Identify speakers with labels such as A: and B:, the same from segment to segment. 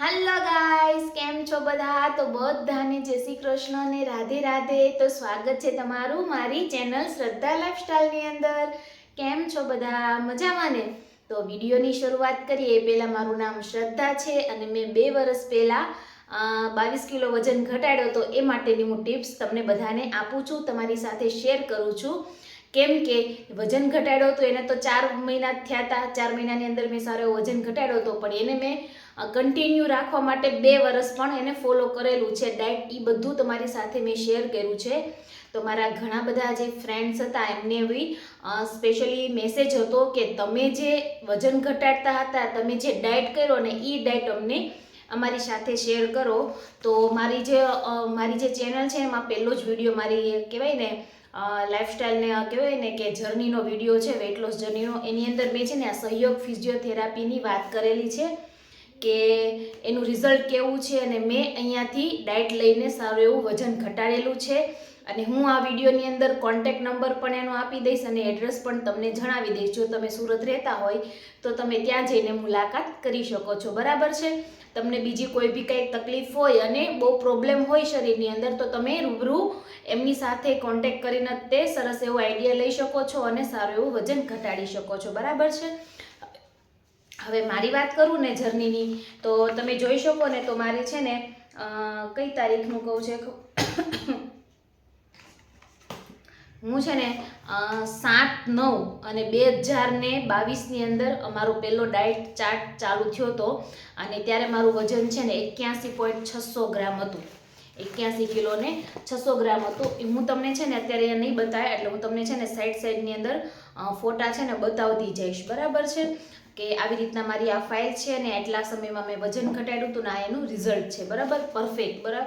A: હાલો guys કેમ છો બધા? તો બધાને જય શ્રી કૃષ્ણ અને રાધે રાધે. તો સ્વાગત છે તમારું મારી ચેનલ શ્રદ્ધા લાઈફસ્ટાઈલની અંદર. કેમ છો બધા? મજામાં ને? તો વિડીયોની શરૂઆત કરીએ. પહેલાં મારું નામ શ્રદ્ધા છે અને મેં બે વર્ષ પહેલાં બાવીસ કિલો વજન ઘટાડ્યો તો એ માટેની હું ટિપ્સ તમને બધાને આપું છું, તમારી સાથે શેર કરું છું. કેમ કે વજન ઘટાડ્યો તો એને તો ચાર મહિના થયા હતા. ચાર મહિનાની અંદર મેં સારો વજન ઘટાડ્યો હતો, પણ એને મેં કન્ટિન્યુ રાખવા માટે બે વર્ષ પણ એને ફોલો કરેલું છે. ડાયટ એ બધું તમારી સાથે મેં શેર કર્યું છે. તો મારા ઘણા બધા જે ફ્રેન્ડ્સ હતા, એમને બી સ્પેશિયલી મેસેજ હતો કે તમે જે વજન ઘટાડતા હતા, તમે જે ડાયટ કર્યો ને એ ડાયટ અમને અમારી સાથે શેર કરો. તો મારી જે મારી જે ચેનલ છે, એમાં પહેલો જ વીડિયો મારી કહેવાય ને લાઈફસ્ટાઈલને કહેવાય ને કે જર્નીનો વીડિયો છે વેટ લોસ જર્નીનો એની અંદર મેં છે ને આ સહયોગ ફિઝિયોથેરાપીની વાત કરેલી છે. કે એનું રિઝલ્ટ કેવું છે અને મેં અહીંયાથી ડાયટ લઈને સારું એવું વજન ઘટાડેલું છે. અને હું આ વિડીયોની અંદર કોન્ટેક નંબર પણ એનો આપી દઈશ અને એડ્રેસ પણ તમને જણાવી દઈશ. જો તમે સુરત રહેતા હોય તો તમે ત્યાં જઈને મુલાકાત કરી શકો છો. બરાબર છે? તમને બીજી કોઈ બી કંઈ તકલીફ હોય અને બહુ પ્રોબ્લેમ હોય શરીરની અંદર તો તમે રૂબરૂ એમની સાથે કોન્ટેક કરીને તે સરસ એવો આઈડિયા લઈ શકો છો અને સારું એવું વજન ઘટાડી શકો છો. બરાબર છે? હવે મારી વાત કરું ને જર્નીની, તો તમે જોઈ શકો ને, તો મારે છે ને કઈ તારીખનું કહું છે? હું છે ને સાત, નવ અને બે હજાર ને બાવીસની અંદર અમારો પહેલો ડાયટ ચાર્ટ ચાલુ થયો હતો અને ત્યારે મારું વજન છે ને એક્યાસી પોઈન્ટ છસો ગ્રામ હતું. એક્યાસી કિલો ને છસો ગ્રામ હતું. એ હું તમને છે ને અત્યારે નહીં બતાવે એટલે હું તમને છે ને સાઈડ સાઈડની અંદર ફોટા છે ને બતાવતી જઈશ. બરાબર છે? કે આવી રીતના મારી આ ફાઇલ છે ને એટલા સમયમાં મેં વજન ઘટાડ્યું હતું ને આ એનું રિઝલ્ટ છે. બરાબર? પરફેક્ટ બરાબર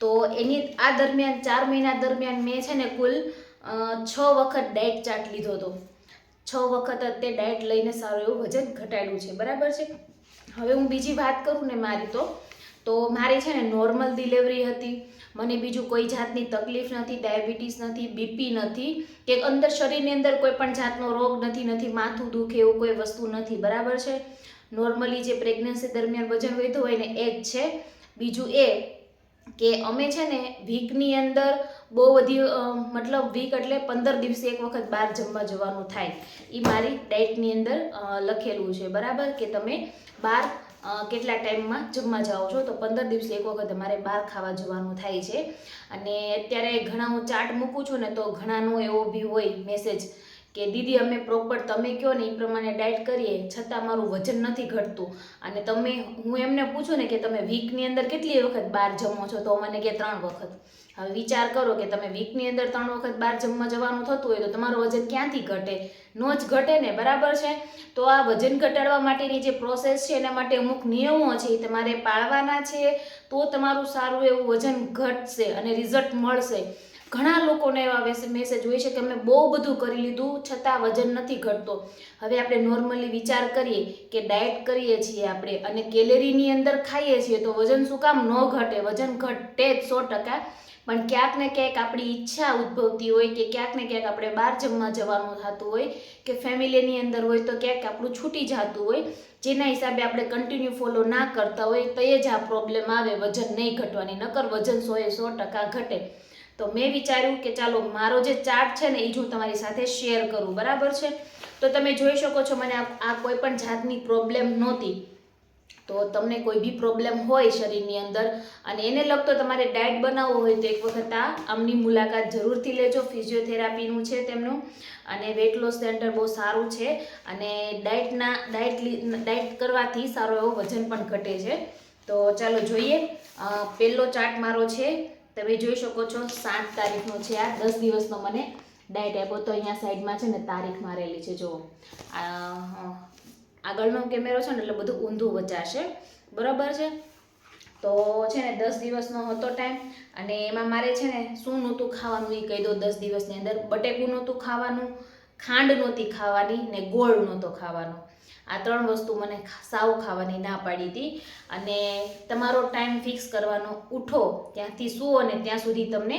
A: તો એની આ દરમિયાન, ચાર મહિના દરમિયાન મેં છે ને કુલ છ વખત ડાયટ ચાર્ટ લીધો હતો. છ વખત તે ડાયટ લઈને સારું એવું વજન ઘટાડ્યું છે. બરાબર છે? હવે હું બીજી વાત કરું ને મારી તો. તો મારી છે ને નોર્મલ ડિલિવરી હતી. મને બીજું કોઈ જાતની તકલીફ નથી ડાયાબિટીસ નથી બીપી નથી. કે અંદર શરીરની અંદર કોઈ પણ જાતનો રોગ નથી નથી માથું દુખે એવું કોઈ વસ્તુ નથી, બરાબર છે? નોર્મલી જે પ્રેગ્નન્સી દરમિયાન વજન વધ્યું હોય ને એ જ છે. બીજું એ કે અમે છે ને વીકની અંદર બહુ બધી મતલબ વીક એટલે પંદર દિવસે એક વખત બહાર જમવા જવાનું થાય. એ મારી ડાયટની અંદર લખેલું છે, બરાબર? કે તમે બહાર કેટલા ટાઈમમાં જમવા જાઓ છો? તો પંદર દિવસે એક વખત અમારે બહાર ખાવા જવાનું થાય છે. અને અત્યારે ઘણા હું ચાર્ટ મૂકું છું ને તો ઘણાનો એવો બી હોય મેસેજ કે દીદી, અમે પ્રોપર તમે કહો ને એ પ્રમાણે ડાયટ કરીએ, છતાં મારું વજન નથી ઘટતું. અને તમે, હું એમને પૂછું ને કે તમે વીકની અંદર કેટલી વખત બહાર જમો છો, તો મને કે ત્રણ વખત. હવે વિચાર કરો કે તમે વીકની અંદર ત્રણ વખત બહાર જમવા જવાનું થતું હોય તો તમારું વજન ક્યાંથી ઘટે? નો જ ઘટે ને, બરાબર છે? તો આ વજન ઘટાડવા માટેની જે પ્રોસેસ છે, એના માટે અમુક નિયમો છે, એ તમારે પાળવાના છે, તો તમારું સારું એવું વજન ઘટશે અને રિઝલ્ટ મળશે. ઘણા લોકોને એવા મેસેજ હોય છે કે અમે બહુ બધું કરી લીધું, છતાં વજન નથી ઘટતો. હવે આપણે નોર્મલી વિચાર કરીએ કે ડાયટ કરીએ છીએ આપણે અને કેલેરીની અંદર ખાઈએ છીએ તો વજન શું કામ ન ઘટે? વજન ઘટે જ સો ટકા. પણ ક્યાંક ને ક્યાંક આપણી ઈચ્છા ઉદ્ભવતી હોય કે ક્યાંક ને ક્યાંક આપણે બહાર જમવા જવાનું થતું હોય કે ફેમિલીની અંદર હોય તો ક્યાંક આપણું છૂટી જતું હોય. જેના હિસાબે આપણે કન્ટિન્યુ ફોલો ના કરતા હોય તો એ જ આ પ્રોબ્લેમ આવે, વજન નહીં ઘટવાની. નકર વજન સોએ સો ટકા ઘટે. તો મેં વિચાર્યું કે ચાલો મારો જે ચાર્ટ છે ને એ જ હું તમારી સાથે શેર કરું. બરાબર છે? તો તમે જોઈ શકો છો, મને આ કોઈ પણ જાતની પ્રોબ્લેમ નહોતી. તો તમને કોઈ બી પ્રોબ્લેમ હોય શરીરની અંદર, અને એને લગતો તમારે ડાયટ બનાવવો હોય તો એક વખત આ આમની મુલાકાત જરૂરથી લેજો. ફિઝિયોથેરાપીનું છે તેમનું, અને વેટ લોસ સેન્ટર બહુ સારું છે, અને ડાયટના ડાયટ ડાયટ કરવાથી સારો એવો વજન પણ ઘટે છે. તો ચાલો જોઈએ. પહેલો ચાર્ટ મારો છે. તમે જોઈ શકો છો, સાત તારીખનો છે આ. દસ દિવસનો મને ડાયટ આપ્યો તો અહીંયા સાઈડમાં છે ને, તારીખ મારેલી છે, જુઓ. આગળનો કેમેરો છે ને, એટલે બધું ઊંધું વચાશે બરાબર છે? તો છે ને, દસ દિવસનો હતો ટાઈમ અને એમાં મારે છે ને, શું નહોતું ખાવાનું એ કહી દો દસ દિવસની અંદર. બટેકું નહોતું ખાવાનું ખાંડ નહોતી ખાવાની ને ગોળ નહોતો ખાવાનો. આ ત્રણ વસ્તુ મને સાવ ખાવાની ના પાડી હતી. અને તમારો ટાઈમ ફિક્સ કરવાનો ઉઠો, ત્યાંથી સુવો અને ત્યાં સુધી તમને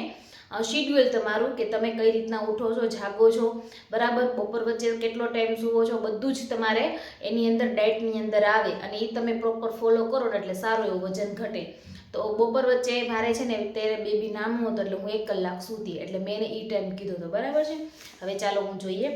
A: શિડ્યુઅલ તમારું કે તમે કઈ રીતના ઉઠો છો, જાગો છો. બરાબર? બપોર વચ્ચે કેટલો ટાઈમ સૂવો છો, બધું જ તમારે એની અંદર ડાયટની અંદર આવે અને એ તમે પ્રોપર ફોલો કરો એટલે સારું એવું વજન ઘટે. તો બપોર વચ્ચે મારે છે ને ત્યારે બેબી નાનું હતું એટલે હું એક કલાક સૂતી, એટલે મેં એ ટાઈમ કીધો હતો. બરાબર છે? હવે ચાલો હું જોઈએ.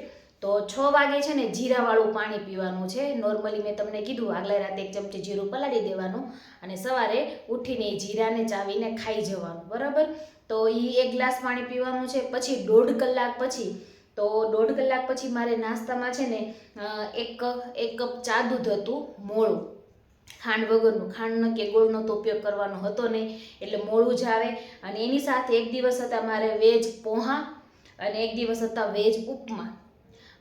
A: તો છ વાગે છે ને જીરાવાળું પાણી પીવાનું છે. નોર્મલી મેં તમને કીધું, આગલા રાતે એક ચમચી જીરું પલાળી દેવાનું અને સવારે ઉઠીને જીરાને ચાવીને ખાઈ જવાનું. બરાબર? તો એ એક ગ્લાસ પાણી પીવાનું છે, પછી દોઢ કલાક પછી, તો દોઢ કલાક પછી મારે નાસ્તામાં છે ને એક એક કપ ચા દૂધ હતું, મોળું. ખાંડ વગરનું, ખાંડનો કે ગોળનો તો ઉપયોગ કરવાનો હતો નહીં, એટલે મોળું જ આવે. અને એની સાથે એક દિવસ હતા મારે વેજ પોહા અને એક દિવસ હતા વેજ ઉપમા.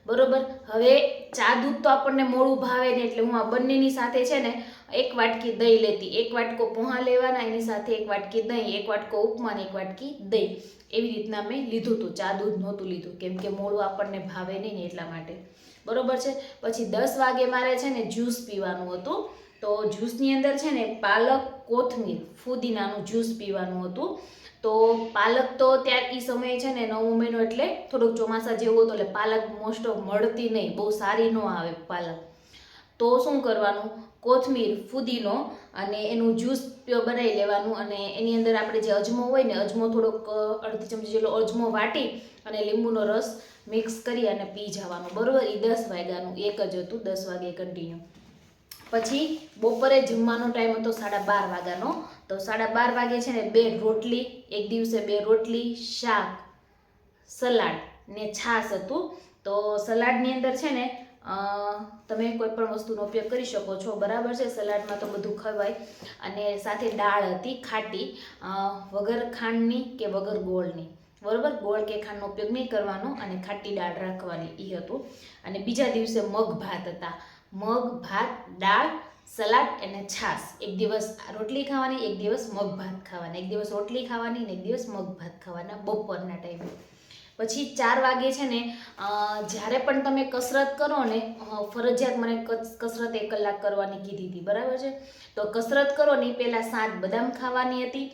A: બરોબર? હવે ચા દૂધ તો આપણને મોડું ભાવે ને એટલે હું આ બંનેની સાથે છે ને એક વાટકી દહીં લેતી. એક વાટકો પોહા લેવાના, એની સાથે એક વાટકી દહીં, એક વાટકો ઉપમા ને એક વાટકી દહીં. એવી રીતના મેં લીધું હતું ચા દૂધ નહોતું લીધું, કેમ કે મોડું આપણને ભાવે નહીં ને એટલા માટે. બરોબર છે? પછી દસ વાગે મારે છે ને જ્યુસ પીવાનું હતું. તો જ્યુસની અંદર છે ને પાલક, કોથમીર, ફુદીનાનું જ્યુસ પીવાનું હતું. તો પાલક તો ત્યાર એ સમયે છે ને નવો મહિનો એટલે થોડુંક ચોમાસા જેવું હતું, એટલે પાલક મોસ્ટ ઓફ મળતી નહીં. બહુ સારી ન આવે પાલક. તો શું કરવાનું? કોથમીર, ફુદીનો અને એનું જ્યુસ બનાવી લેવાનું અને એની અંદર આપણે જે અજમો હોય ને, અજમો થોડોક અડધી ચમચી જેટલો અજમો વાટી અને લીંબુનો રસ મિક્સ કરી અને પી જવાનો. બરોબર? એ દસ વાગ્યાનું, એક જ હતું, દસ વાગે કન્ટિન્યુ પછી બપોરે જમવાનો ટાઈમ હતો સાડા બાર વાગ્યાનો. તો સાડા બાર વાગે છે ને બે રોટલી, એક દિવસે બે રોટલી, શાક, સલાડ ને છાશ હતું. તો સલાડની અંદર છે ને તમે કોઈ પણ વસ્તુનો ઉપયોગ કરી શકો છો. બરાબર છે, સલાડમાં તો બધું ખવાય. અને સાથે દાળ હતી ખાટી વગર ખાંડની કે વગર ગોળની. બરોબર? ગોળ કે ખાંડનો ઉપયોગ નહીં કરવાનો અને ખાટી દાળ રાખવાની એ હતું. અને બીજા દિવસે મગ ભાત હતા. મગ, ભાત, દાળ, સલાડ અને છાશ. એક દિવસ રોટલી ખાવાની, એક દિવસ મગ, ભાત ખાવાના. એક દિવસ રોટલી ખાવાની ને એક દિવસ મગ, ભાત ખાવાના બપોરના ટાઈમે. પછી ચાર વાગે છે ને જ્યારે પણ તમે કસરત કરો ને ફરજિયાત મને કસ- કસરત એક કલાક કરવાની કીધી હતી. બરાબર છે? તો કસરત કરો ને, પહેલાં સાત બદામ ખાવાની હતી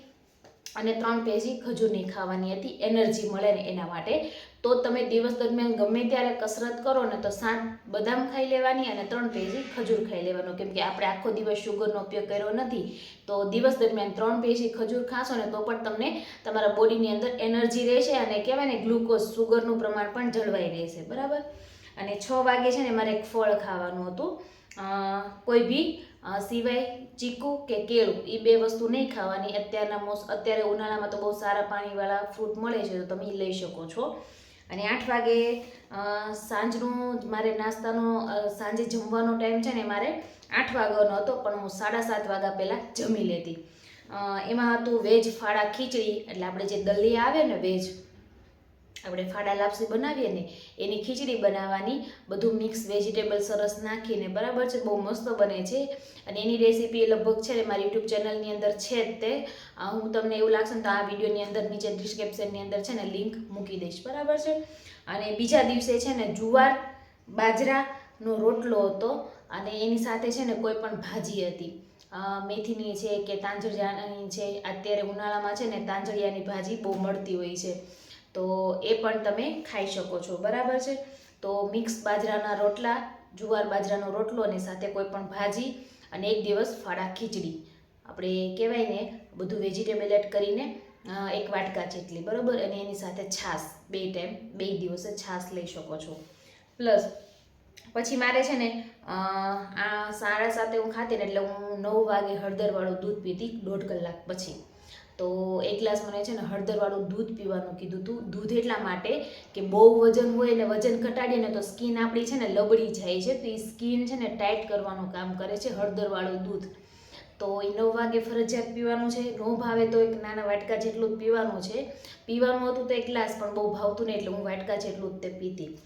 A: અને ત્રણ પેજી ખજૂરની ખાવાની હતી. એનર્જી મળે ને એના માટે તો તમે દિવસ દરમિયાન ગમે ત્યારે કસરત કરો ને તો સાત બદામ ખાઈ લેવાની અને ત્રણ પેજી ખજૂર ખાઈ લેવાનું. કેમ કે આપણે આખો દિવસ શુગરનો ઉપયોગ કર્યો નથી, તો દિવસ દરમિયાન ત્રણ પેજી ખજૂર ખાશો ને તો પણ તમને તમારા બોડીની અંદર એનર્જી રહેશે અને કહેવાય ને ગ્લુકોઝ સુગરનું પ્રમાણ પણ જળવાઈ રહેશે. બરાબર? અને છ વાગે છે ને મારે એક ફળ ખાવાનું હતું. કોઈ બી સિવાય ચીકુ કે કેળું એ બે વસ્તુ નહીં ખાવાની. અત્યારના મોસ, અત્યારે ઉનાળામાં તો બહુ સારા પાણીવાળા ફ્રૂટ મળે છે, તો તમે લઈ શકો છો. અને આઠ વાગે સાંજનું મારે નાસ્તાનો સાંજે જમવાનો ટાઈમ છે ને મારે આઠ વાગ્યાનો હતો, પણ હું સાડા સાત વાગ્યા પહેલાં જમી લેતી. એમાં હતું વેજ ફાળા ખીચડી, એટલે આપણે જે દલિયા આવે ને વેજ આપણે ફાડા લાપસી બનાવીએ ને, એની ખીચડી બનાવવાની, બધું મિક્સ વેજીટેબલ સરસ નાખીને, બરાબર છે? બહુ મસ્ત બને છે. અને એની રેસીપી લગભગ છે ને, મારી યુટ્યુબ ચેનલની અંદર છે જ તે. હું તમને એવું લાગશે ને, તો આ વિડીયોની અંદર નીચે ડિસ્ક્રિપ્શનની અંદર છે ને લિંક મૂકી દઈશ. બરાબર છે? અને બીજા દિવસે છે ને, જુવાર બાજરાનો રોટલો હતો, અને એની સાથે છે ને, કોઈ પણ ભાજી હતી. મેથીની છે કે તાંજળિયાની છે, અત્યારે ઉનાળામાં છે ને, તાંજળિયાની ભાજી બહુ મળતી હોય છે. તો એ પણ તમે ખાઈ શકો છો. બરાબર છે? તો મિક્સ બાજરાના રોટલા, જુવાર બાજરાનો રોટલો અને સાથે કોઈ પણ ભાજી અને એક દિવસ ફાળા ખીચડી. આપણે કહેવાય ને, બધું વેજીટેબલ એડ કરીને એક વાટકા જેટલી, બરાબર? અને એની સાથે છાશ, બે ટાઈમ, બે દિવસે છાશ લઈ શકો છો. પ્લસ, પછી મારે છે ને આ સાડા સાતે હું ખાતી ને એટલે હું નવ વાગે હળદરવાળું દૂધ પીતી દોઢ કલાક પછી. તો એક ગ્લાસ મને છે ને હળદરવાળું દૂધ પીવાનું કીધું હતું દૂધ એટલા માટે કે બહુ વજન હોય ને વજન ઘટાડીએ ને તો સ્કિન આપણી છે ને લબડી જાય છે. તો એ સ્કિન છે ને ટાઈટ કરવાનું કામ કરે છે હળદરવાળું દૂધ. તો એ નવ વાગે ફરજિયાત પીવાનું છે. નો ભાવે તો એક નાના વાટકા જેટલું જ પીવાનું છે. પીવાનું હતું તો એક ગ્લાસ, પણ બહુ ભાવતું નહીં એટલે હું વાટકા જેટલું જ તે પીતી.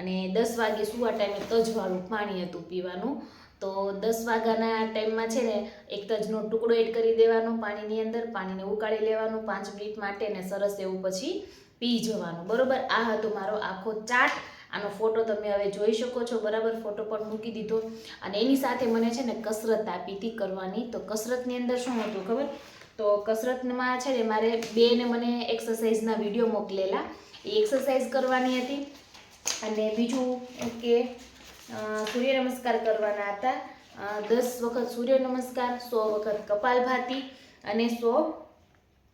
A: અને દસ વાગે સુવા ટાઈમે તજવાળું પાણી હતું પીવાનું. તો દસ વાગ્યાના ટાઈમમાં છે ને એક તજનો ટુકડો એડ કરી દેવાનો પાણીની અંદર, પાણીને ઉકાળી લેવાનું પાંચ મિનિટ માટે ને સરસ એવું પછી પી જવાનું. બરાબર? આ હતો મારો આખો ચાટ આનો ફોટો તમે હવે જોઈ શકો છો. બરાબર? ફોટો પણ મૂકી દીધો. અને એની સાથે મને છે ને કસરત આપી હતી કરવાની. તો કસરતની અંદર શું હતું ખબર? તો કસરતમાં છે ને મારે બેને મને એક્સરસાઇઝના વીડિયો મોકલેલા. એ એક્સરસાઇઝ કરવાની હતી. અને બીજું કે સૂર્ય નમસ્કાર કરવાના હતા. દસ વખત સૂર્ય નમસ્કાર સો વખત કપાલભાતી અને સો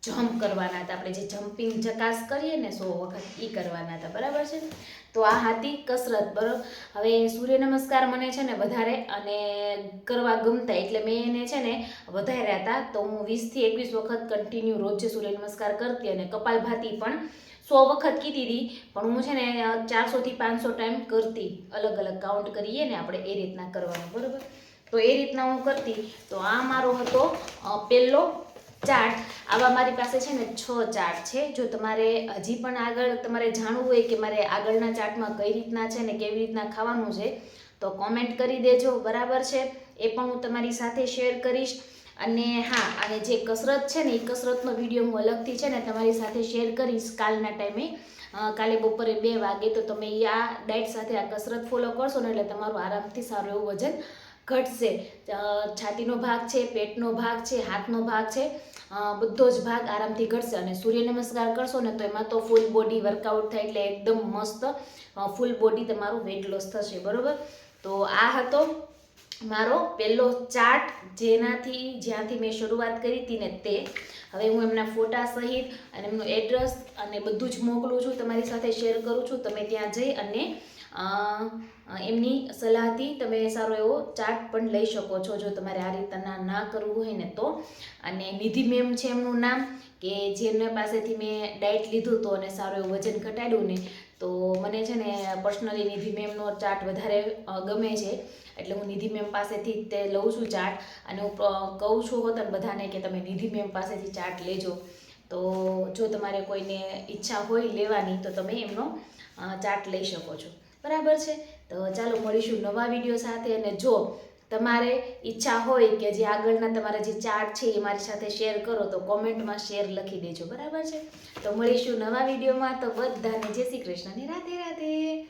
A: જમ્પ કરવાના હતા. આપણે જે જમ્પિંગ ચકાસ કરીએ ને સો વખત એ કરવાના હતા. બરાબર છે? તો આ હતી કસરત બરાબર હવે સૂર્ય નમસ્કાર મને છે ને વધારે અને કરવા ગમતા એટલે મેં એને છે ને વધાર્યા હતા. તો હું વીસથી એકવીસ વખત કન્ટિન્યુ રોજ સૂર્ય નમસ્કાર કરતી અને કપાલભાતી પણ સો વખત કીધી હતી પણ હું છે ને ચારસોથી પાંચસો ટાઈમ કરતી, અલગ અલગ કાઉન્ટ કરીએ ને આપણે એ રીતના કરવાનું, બરાબર? તો એ રીતના હું કરતી, તો આ મારો હતો પહેલો ચાર્ટ. આવા મારી પાસે છે ને છ ચાર્ટ છે. જો તમારે હજી પણ આગળ તમારે જાણવું હોય કે મારે આગળના ચાર્ટમાં કઈ રીતના છે ને કેવી રીતના ખાવાનું છે, તો કોમેન્ટ કરી દેજો, બરાબર છે? એ પણ હું તમારી સાથે શેર કરીશ. અને હા, અને જે કસરત છે ને, એ કસરતનો વીડિયો હું અલગથી છે ને તમારી સાથે શેર કરીશ કાલના ટાઈમે. કાલે બપોરે બે વાગે તો તમે આ ડાયટ સાથે આ કસરત ફોલો કરશો ને એટલે તમારું આરામથી સારું એવું વજન ઘટશે. છાતીનો ભાગ છે, પેટનો ભાગ છે, હાથનો ભાગ છે બધો જ ભાગ આરામથી ઘટશે. અને સૂર્ય નમસ્કાર કરશો ને તો એમાં તો ફૂલ બોડી વર્કઆઉટ થાય એટલે એકદમ મસ્ત ફૂલ બોડી તમારું વેટ લોસ થશે. બરાબર? તો આ હતો મારો પહેલો ચાર્ટ જેનાથી, જ્યાંથી મેં શરૂઆત કરી હતી ને તે. હવે હું એમના ફોટા સહિત અને એમનું એડ્રેસ અને બધું જ મોકલું છું, તમારી સાથે શેર કરું છું. તમે ત્યાં જઈ અને એમની સલાહથી તમે સારો એવો ચાર્ટ પણ લઈ શકો છો, જો તમારે આ રીતના ના કરવું હોય ને તો. અને નિધિ મેમ છે એમનું નામ, કે જેમના પાસેથી મેં ડાયટ લીધું હતું અને સારું એવું વજન ઘટાડ્યું ને તો મને છે ને પર્સનલી નિધિ મેમનો ચાર્ટ વધારે ગમે છે. એટલે હું નિધિ મેમ પાસેથી જ તે લઉં છું ચાર્ટ અને હું કહું છું હોતન બધાને કે તમે નિધિ મેમ પાસેથી ચાર્ટ લેજો. તો જો તમારે કોઈને ઈચ્છા હોય લેવાની, તો તમે એમનો ચાટ લઈ શકો છો. બરાબર છે? તો ચાલો મળીશું નવા વીડિયો સાથે. અને જો તમારે ઈચ્છા હોય કે જે આગળના તમારા જે ચાર્ટ છે એ મારી સાથે શેર કરો, તો કોમેન્ટમાં શેર લખી દેજો. બરાબર છે? તો મળીશું નવા વિડીયોમાં. તો બધાને જય શ્રી કૃષ્ણની રાધે રાધે.